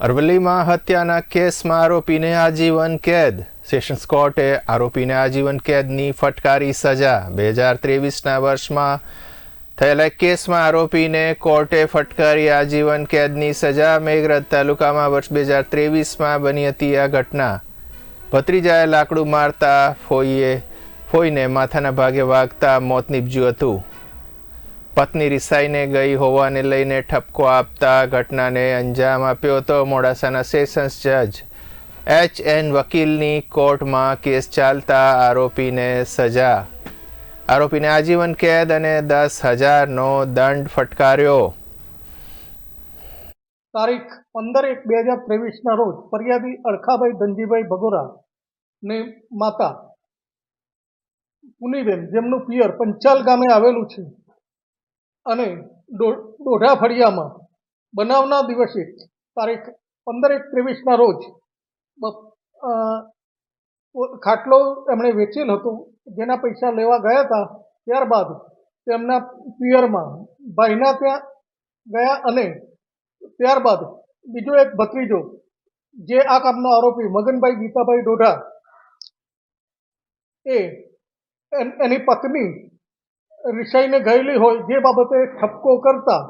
અરવલ્લીમાં હત્યાના કેસમાં આરોપીને આજીવન કેદ. સેશન્સ કોર્ટે આરોપીને આજીવન કેદની ફટકારી સજા. બે હજાર ત્રેવીસના વર્ષમાં થયેલા કેસમાં આરોપીને કોર્ટે ફટકારી આજીવન કેદની સજા. મેઘરજ તાલુકામાં વર્ષ બે હજાર ત્રેવીસમાં બની હતી આ ઘટના. ભત્રીજાએ લાકડું મારતા ફોઈએ ફોઈને માથાના ભાગે વાગતા મોત નીપજ્યું હતું. પત્ની રિસાઈને ગઈ હોવાને લઈને ઠપકો આપતા ઘટનાને અંજામ આપ્યો હતો મોડાસાના સેશન્સ જજ. એચ એન વકીલની કોર્ટમાં કેસ ચાલતા આરોપીને સજા. આરોપીને આજીવન કેદ અને દસ હજારનો દંડ ફટકાર્યો. તારીખ પંદર એક બે હજાર ત્રેવીસના રોજ ફરિયાદી અળખાભાઈ ધનજીભાઈ ભગોરા ને માતા પુનીબેન, જેમનું પિયર પંચાલ ગામે આવેલું છે. અને ડોઢા ફળિયામાં, બનાવના દિવસે, તારીખ પંદર એક ત્રેવીસના રોજ ખાટલો એમણે વેચેલ હતો, જેના પૈસા લેવા ગયા હતા, ત્યારબાદ તેમના પિયરમાં ભાઈના ત્યાં ગયા અને ત્યારબાદ બીજો એક ભત્રીજો, જે આ કામનો આરોપી મગનભાઈ ગીતાભાઈ ડોઢા, એ એની પત્ની રિસાઈને ગયેલી હોય, જે બાબતે ઠપકો કરતા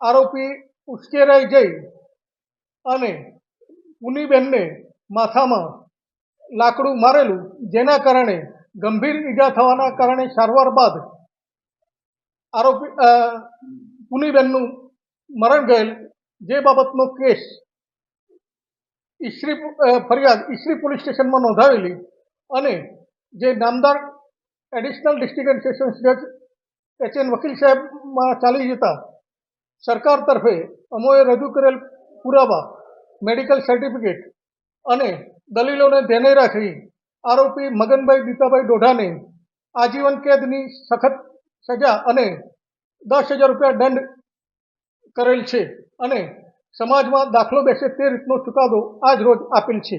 આરોપી ઉશ્કેરાઈ જઈ અને પુનીબેનને માથામાં લાકડું મારેલું, જેના કારણે ગંભીર ઈજા થવાના કારણે સારવાર બાદ આરોપી પુનીબેનનું મરણ ગયેલ. જે બાબતનો કેસ ઈશ્રી ફરિયાદ ઈશ્રી પોલીસ સ્ટેશનમાં નોંધાવેલી અને જે નામદાર એડિશનલ ડિસ્ટ્રિક્ટ એન્ડ સેશન્સ જજ એચ એન વકીલ સાહેબમાં ચાલી જતા સરકાર તરફે અમોએ રજૂ કરેલ પુરાવા, મેડિકલ સર્ટિફિકેટ અને દલીલોને ધ્યાને રાખી આરોપી મગનભાઈ દીતાભાઈ ડોઢાને આજીવન કેદની સખત સજા અને દસ હજાર રૂપિયા દંડ કરેલ છે અને સમાજમાં દાખલો બેસે તે રીતનો ચુકાદો આજ રોજ આપેલ છે.